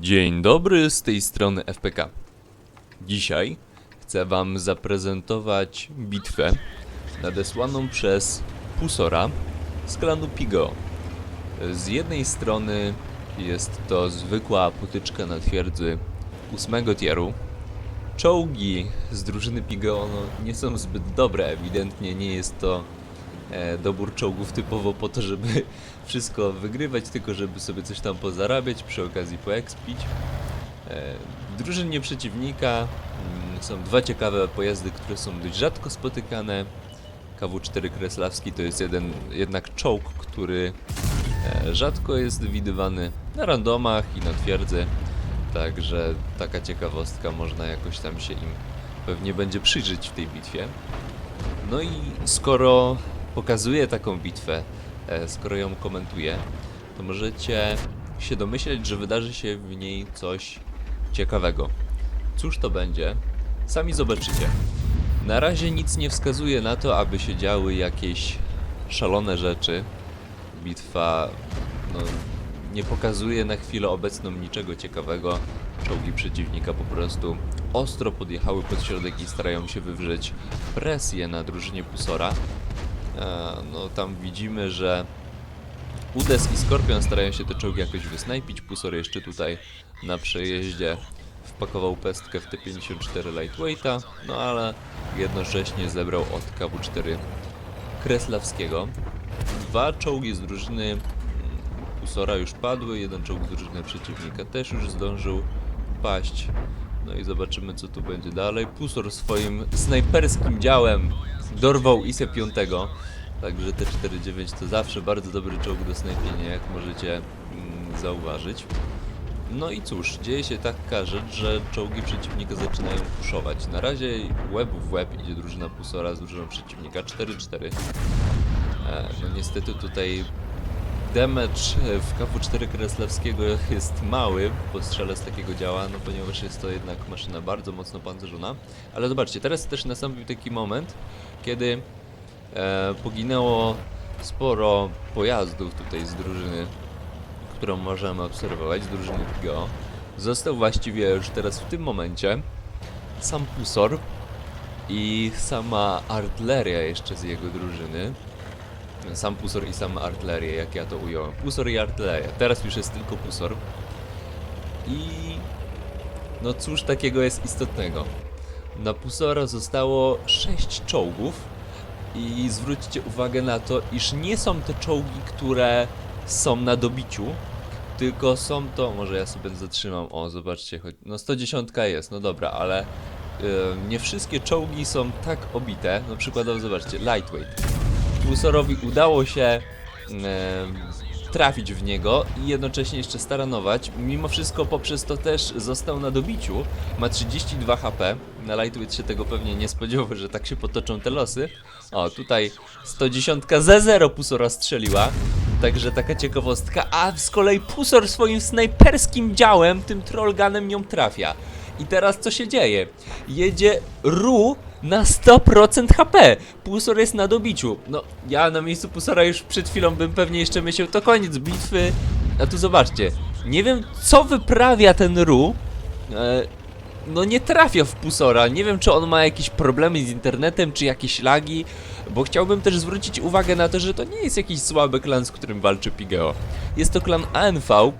Dzień dobry, z tej strony FPK. Dzisiaj chcę Wam zaprezentować bitwę nadesłaną przez Pusora z klanu Pigo. Z jednej strony jest to zwykła potyczka na twierdzy ósmego tieru. Czołgi z drużyny Pigo no, nie są zbyt dobre, ewidentnie nie jest to dobór czołgów typowo po to, żeby wszystko wygrywać, tylko żeby sobie coś tam pozarabiać, przy okazji poekspić. E, W drużynie przeciwnika mm, są dwa ciekawe pojazdy, które są dość rzadko spotykane. KW-4 Kreslawski to jest jeden jednak czołg, który e, rzadko jest widywany na randomach i na twierdzy. Także taka ciekawostka, można jakoś tam się im pewnie będzie przyjrzeć w tej bitwie. No i skoro pokazuję taką bitwę, e, skoro ją komentuję, to możecie się domyśleć, że wydarzy się w niej coś ciekawego. Cóż to będzie? Sami zobaczycie. Na razie nic nie wskazuje na to, aby się działy jakieś szalone rzeczy. Bitwa no, nie pokazuje na chwilę obecną niczego ciekawego. Czołgi przeciwnika po prostu ostro podjechały pod środek i starają się wywrzeć presję na drużynie Pusora. E, no tam widzimy, że Udes i Skorpion starają się te czołgi jakoś wysnajpić. Pusor jeszcze tutaj na przejeździe wpakował pestkę w T-54 Lightweighta, no ale jednocześnie zebrał od KW-4 Kreslawskiego. Dwa czołgi z drużyny mm, Pusora już padły, jeden czołg z drużyny przeciwnika też już zdążył paść. No i zobaczymy co tu będzie dalej. Pusor swoim snajperskim działem dorwał ISE 5. Także T49 to zawsze bardzo dobry czołg do snajpienia, jak możecie mm, zauważyć. No i cóż, dzieje się taka rzecz, że czołgi przeciwnika zaczynają puszować. Na razie łeb w łeb idzie drużyna Pusora z drużyną przeciwnika 4-4. E, no niestety tutaj damage w KW-4 Kreslewskiego jest mały po strzale z takiego działa, no ponieważ jest to jednak maszyna bardzo mocno pancerzona. Ale zobaczcie, teraz też nastąpił taki moment, kiedy e, poginęło sporo pojazdów tutaj z drużyny, którą możemy obserwować, z drużyny PGO. Został właściwie już teraz w tym momencie sam Pusor i sama artyleria jeszcze z jego drużyny. Sam Pusor i sama artyleria, jak ja to ująłem. Pusor i artyleria. Teraz już jest tylko Pusor. I no cóż takiego jest istotnego. Na Pusora zostało 6 czołgów i zwróćcie uwagę na to, iż nie są to czołgi, które są na dobiciu, tylko są to, może ja sobie zatrzymam, o zobaczcie, choć, no 110 jest, no dobra, ale y, nie wszystkie czołgi są tak obite, no przykładowo zobaczcie, lightweight. Pulsorowi udało się em, trafić w niego i jednocześnie jeszcze staranować. Mimo wszystko poprzez to też został na dobiciu. Ma 32 HP. Na Lightweight się tego pewnie nie spodziewał, że tak się potoczą te losy. O, tutaj 110 za 0 Pusora strzeliła. Także taka ciekawostka. A z kolei Pusor swoim snajperskim działem, tym trollgunem ją trafia. I teraz co się dzieje? Jedzie Ru na 100% HP. Pusor jest na dobiciu. No, ja na miejscu Pusora już przed chwilą bym pewnie jeszcze myślał, to koniec bitwy. A tu zobaczcie. Nie wiem, co wyprawia ten Ru. E, no nie trafia w Pusora. Nie wiem, czy on ma jakieś problemy z internetem, czy jakieś lagi. Bo chciałbym też zwrócić uwagę na to, że to nie jest jakiś słaby klan, z którym walczy Pigeo. Jest to klan ANV,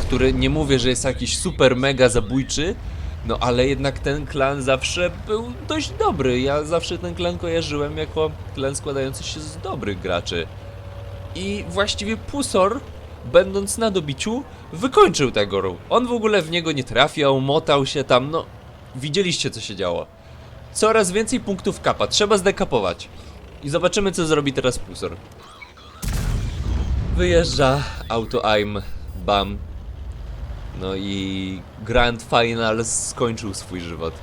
który nie mówię, że jest jakiś super mega zabójczy, no ale jednak ten klan zawsze był dość dobry. Ja zawsze ten klan kojarzyłem jako klan składający się z dobrych graczy. I właściwie Pusor, będąc na dobiciu, wykończył tego ru. On w ogóle w niego nie trafiał, motał się tam, no widzieliście co się działo. Coraz więcej punktów kapa, trzeba zdekapować. I zobaczymy co zrobi teraz Pusor. Wyjeżdża auto aim, bam, no i Grand Final skończył swój żywot.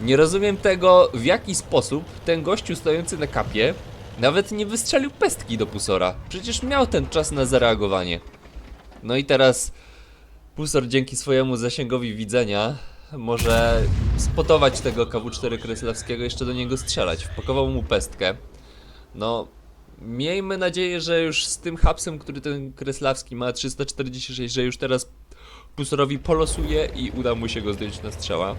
Nie rozumiem tego, w jaki sposób ten gościu stojący na kapie nawet nie wystrzelił pestki do Pusora. Przecież miał ten czas na zareagowanie. No i teraz Pusor dzięki swojemu zasięgowi widzenia może spotować tego KW-4 Kreslawskiego, jeszcze do niego strzelać. Wpakował mu pestkę. No, miejmy nadzieję, że już z tym hapsem, który ten Kreslawski ma, 346, że już teraz Pusorowi polosuje i uda mu się go zdjąć na strzała.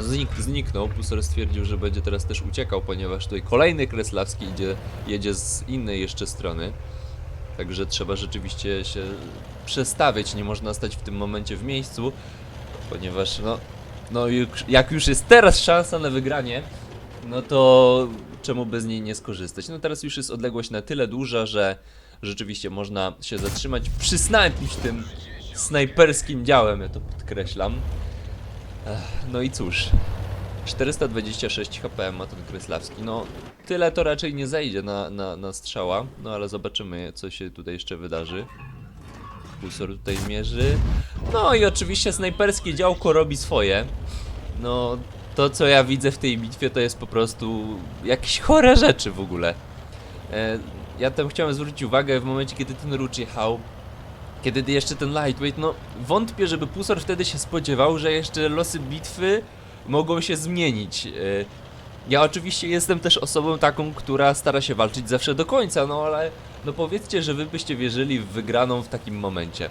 Znik, zniknął, Pusor stwierdził, że będzie teraz też uciekał, ponieważ tutaj kolejny Kreslawski idzie, jedzie z innej jeszcze strony. Także trzeba rzeczywiście się przestawić, nie można stać w tym momencie w miejscu, ponieważ no, no jak już jest teraz szansa na wygranie, no to czemu bez niej nie skorzystać? No teraz już jest odległość na tyle duża, że rzeczywiście można się zatrzymać, przysnajpić tym snajperskim działem, ja to podkreślam. No i cóż, 426 HP ma ten Kryslawski, no tyle to raczej nie zejdzie na, na, na strzała, no ale zobaczymy co się tutaj jeszcze wydarzy. Pulsor tutaj mierzy. No i oczywiście snajperskie działko robi swoje. No to co ja widzę w tej bitwie to jest po prostu jakieś chore rzeczy w ogóle. E, ja tam chciałem zwrócić uwagę w momencie kiedy ten Rucz jechał, kiedy jeszcze ten lightweight, no wątpię, żeby Pusor wtedy się spodziewał, że jeszcze losy bitwy mogą się zmienić. E, Ja oczywiście jestem też osobą taką, która stara się walczyć zawsze do końca, no ale no powiedzcie, że wy byście wierzyli w wygraną w takim momencie.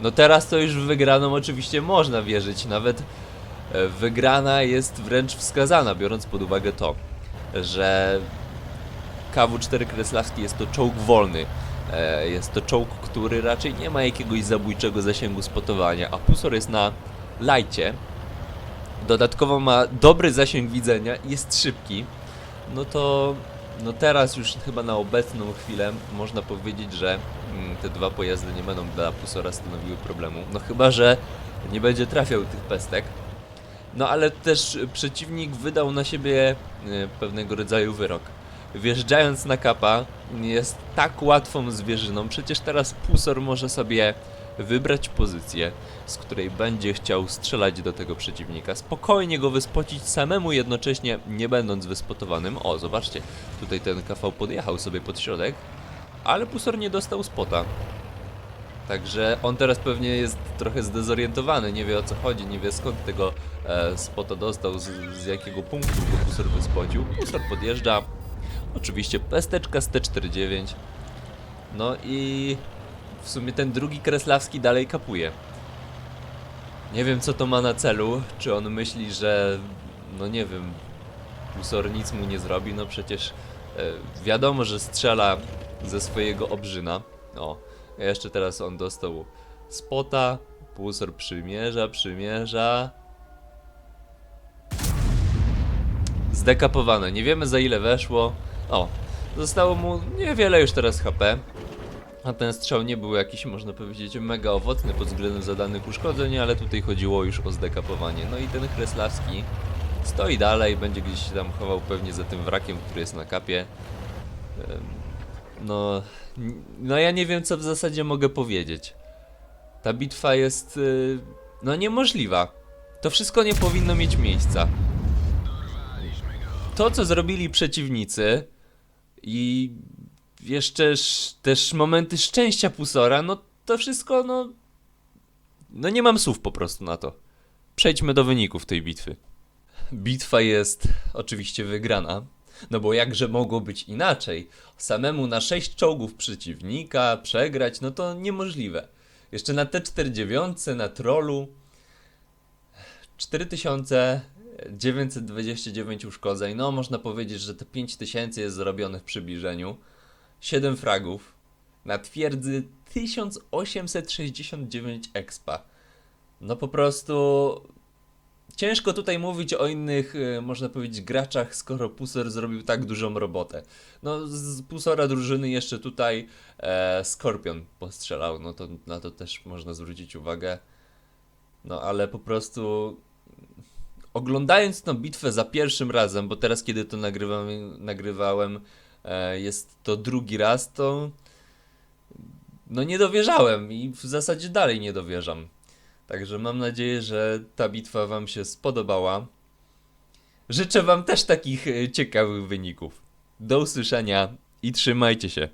No teraz to już w wygraną oczywiście można wierzyć, nawet e, wygrana jest wręcz wskazana, biorąc pod uwagę to, że KW-4 Kreslawski jest to czołg wolny. E, Jest to czołg, który raczej nie ma jakiegoś zabójczego zasięgu spotowania, a Pusor jest na lajcie. Dodatkowo ma dobry zasięg widzenia i jest szybki. No to no teraz już chyba na obecną chwilę można powiedzieć, że mm, te dwa pojazdy nie będą dla Pusora stanowiły problemu. No chyba, że nie będzie trafiał tych pestek. No ale też przeciwnik wydał na siebie e, pewnego rodzaju wyrok. Wjeżdżając na kapa jest tak łatwą zwierzyną, przecież teraz Pusor może sobie wybrać pozycję, z której będzie chciał strzelać do tego przeciwnika, spokojnie go wyspocić samemu jednocześnie nie będąc wyspotowanym. O, zobaczcie, tutaj ten KV podjechał sobie pod środek, ale Pusor nie dostał spota. Także on teraz pewnie jest trochę zdezorientowany, nie wie o co chodzi, nie wie skąd tego e, spota dostał, z, z jakiego punktu go Pusor wyspocił. Pusor podjeżdża, oczywiście pesteczka z T49, no i w sumie ten drugi Kreslawski dalej kapuje. Nie wiem co to ma na celu, czy on myśli, że no nie wiem, Pusor nic mu nie zrobi, no przecież e, wiadomo, że strzela ze swojego obrzyna. O, jeszcze teraz on dostał spota, Pusor przymierza, przymierza. Zdekapowane, nie wiemy za ile weszło. O, zostało mu niewiele już teraz HP. A ten strzał nie był jakiś, można powiedzieć, mega owocny pod względem zadanych uszkodzeń, ale tutaj chodziło już o zdekapowanie. No i ten Kreslawski stoi dalej, będzie gdzieś się tam chował pewnie za tym wrakiem, który jest na kapie. No, no ja nie wiem, co w zasadzie mogę powiedzieć. Ta bitwa jest, y, no niemożliwa. To wszystko nie powinno mieć miejsca. To, co zrobili przeciwnicy i jeszcze też momenty szczęścia Pusora, no to wszystko, no... No nie mam słów po prostu na to. Przejdźmy do wyników tej bitwy. Bitwa jest oczywiście wygrana, no bo jakże mogło być inaczej? Samemu na 6 czołgów przeciwnika przegrać, no to niemożliwe. Jeszcze na T49, na trolu 4000 929 uszkodzeń. No, można powiedzieć, że te 5000 jest zrobionych w przybliżeniu. 7 fragów. Na twierdzy 1869 expa. No po prostu ciężko tutaj mówić o innych, y, można powiedzieć, graczach, skoro Pusor zrobił tak dużą robotę. No, z Pusora drużyny jeszcze tutaj e, Skorpion postrzelał, no to na to też można zwrócić uwagę. No, ale po prostu oglądając tę bitwę za pierwszym razem, bo teraz kiedy to nagrywam, nagrywałem, e, jest to drugi raz, to no nie dowierzałem i w zasadzie dalej nie dowierzam. Także mam nadzieję, że ta bitwa Wam się spodobała. Życzę Wam też takich e, ciekawych wyników. Do usłyszenia i trzymajcie się.